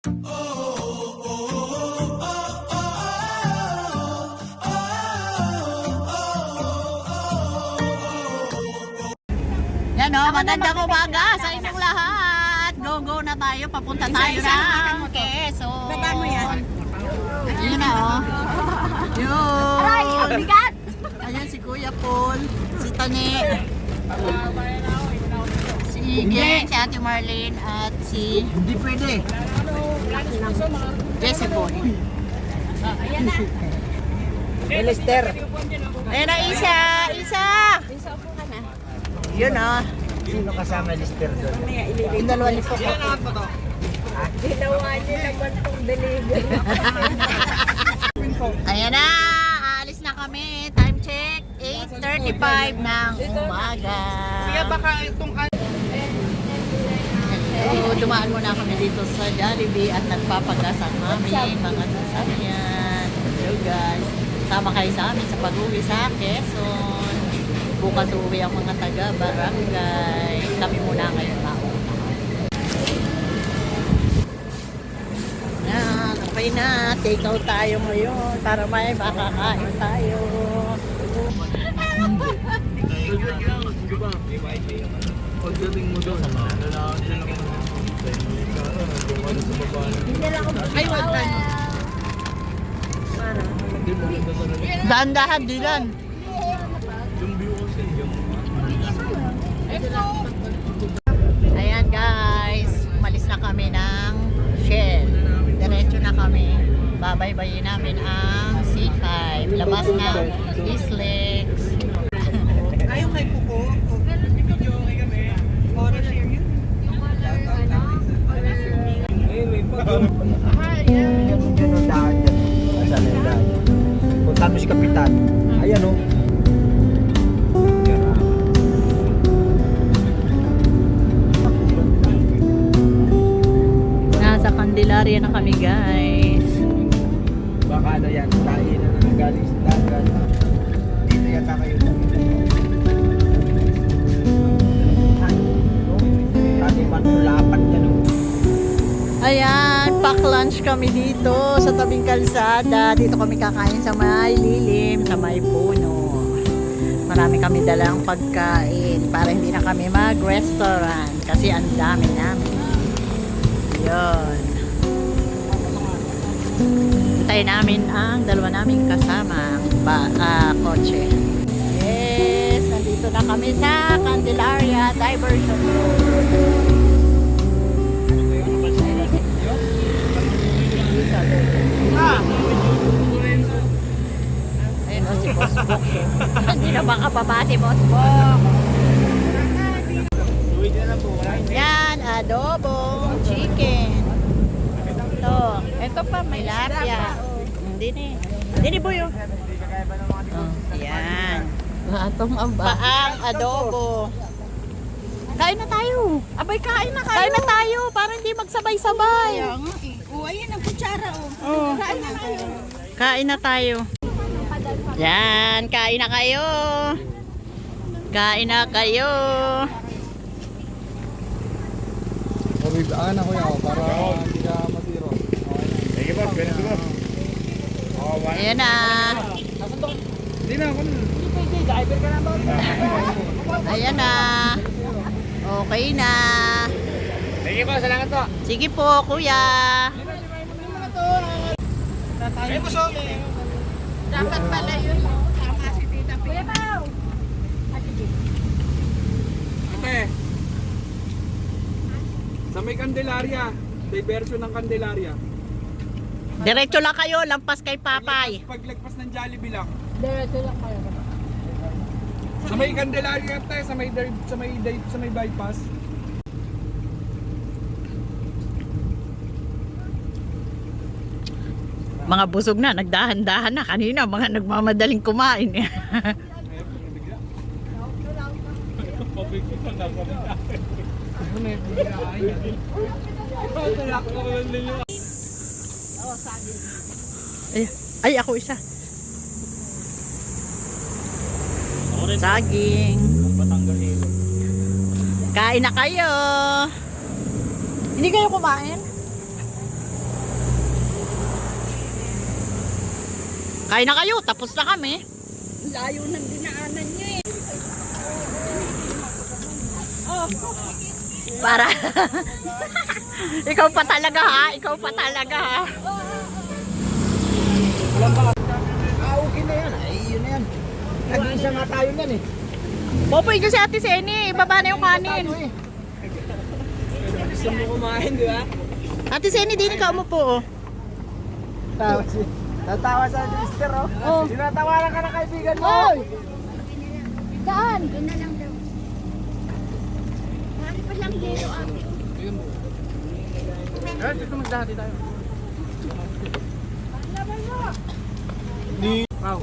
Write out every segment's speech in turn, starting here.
Yan o, magandang umaga sa inyong lahat. Go, go na tayo. Papunta tayo ng Quezon. Baba mo yan. Yun na o. Yun. Aray, ang bigat! Ayan si Kuya Paul, si Tane, si Ige, si Ate Marlene, at si Hindi pwede. Jesse Boy. Elister. Ayan na, Isa! Isa! Yun o. Sino kasama Elister doon? Yung dalawa ni Poco. Ginawa niyo naman itong delivery. Ayan na, aalis na kami. Time check, 8.35 ng umaga. Kaya baka itong... So, dumaan muna kami dito sa Jollibee at nagpapagas ang aming mga sasakyan. Hello guys, sama kayo sa amin sa pag-uwi sa Quezon. Bukas uwi ang mga taga-barangay. Kami muna ngayon mauna. Yan, okay na. Take out tayo ngayon para may makakain tayo. Pagdating mo doon, lalaki na lang Ay, wag ka. Dahan-dahan, Dylan. Ayan guys, umalis na kami ng Shell. Diretso na kami. Babaybayin namin ang C5. Labas ng Islex. Yun ang daan dyan. Saan yung daan? Punta mo si Kapitan. Ayan o. Nasa Candelaria na kami guys. Baka ano yan, tayo na nang galing sa dagat. Ayan, pack lunch kami dito sa tabing kalsada. Dito kami kakain sa may lilim, sa may puno. Marami kami dalang pagkain para hindi na kami mag-restaurant kasi ang dami namin. Yun. Hintayin namin ang dalawa naming kasama ba, ah, kotse. Yes, nandito na kami sa Candelaria Diversion Road. Si Boss Bok. Yan, adobo, chicken. Ito, ito pa may lapya. Hindi ni. Hindi ni Buyo. Oh, yan. Atong aba. Paang adobo. Kain na tayo. Abay, kain na kayo. Kain na tayo para hindi magsabay-sabay. O, ayan ang kutsara, o. Oh. Kain na kayo. Kain na tayo. Yan, kain na kayo. Kain na kayo. Pabibaan ako yaw para hindi ka matiro. Sige ba, pwede ba? Ayan na. Hindi na ako na. Ayan na. Okay na. Sige po, salamat po. Sige po, kuya. Dapat pala yun. Ate. Sa may Candelaria. Diversion ng Candelaria. Diretso lang kayo, lampas kay Papay. Paglagpas, paglagpas ng Jollibee lang. Diretso lang kayo. Sa may Candelaria tayo, sa may sa may sa may bypass. Mga busog na, nagdahan-dahan na. Kanina, mga nagmamadaling kumain. Ay, ay ako isa. Saging. Kain na kayo. Hindi kayo kumain? Kain na kayo, tapos na kami. Layo ng dinaanan niyo eh. Para. Ikaw pa talaga ha, ikaw pa talaga ha. Ah, okay na yan. Ay, yun na yan. Nag-iisa nga tayo yan eh. Popoy dyan si Ate Seni, ibaba na yung kanin. Gusto mo kumain, di ba? Ate Seni, din ikaw mo po. Oh. Tawa si... Tatawa sa sister, oh. Oh. Tinatawanan ka ng kaibigan mo. Oy! Saan? Doon na lang daw. Marami pa lang dito ate. Eh, dito magdahati tayo. Ni... Wow.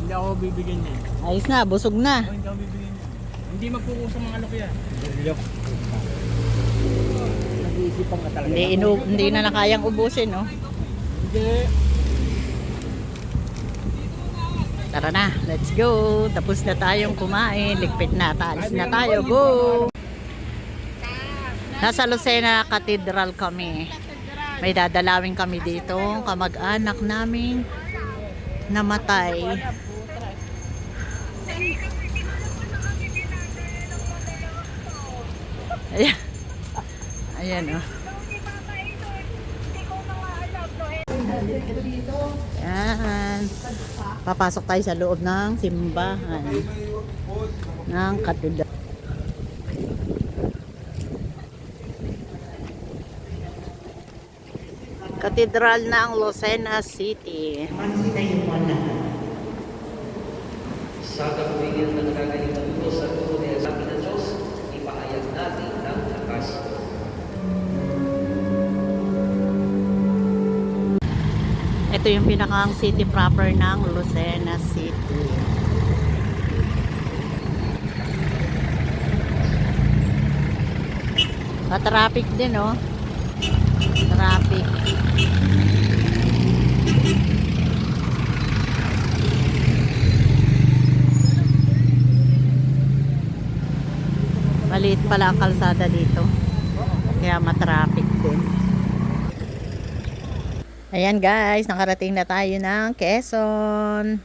Hindi ako bibigyan niya. Ayos na, busog na. Hindi ako bibigyan niya. Hindi magkukusang mga alok yan. Nag-iisipan ka talaga. Hindi, inu hindi na nakayang ubusin, no? Hindi. Tara na, let's go. Tapos na tayong kumain. Ligpit na, talis na tayo. Go! Nasa Lucena Cathedral kami. May dadalawin kami dito. Kamag-anak namin namatay. Ayan. Ayan, oh. Yan. Papasok tayo sa loob ng simbahan ng katedral. Katedral ng Lucena City. Sa kapulinan ng kagalitan ko sa tunay sa amin ng Diyos, ipahayag natin ang lakas. Ito yung pinakang city proper ng Lucena City. Pa-traffic din, oh. Traffic. Maliit pala ang kalsada dito. Kaya matraffic din. Ayan guys, nakarating na tayo ng Quezon.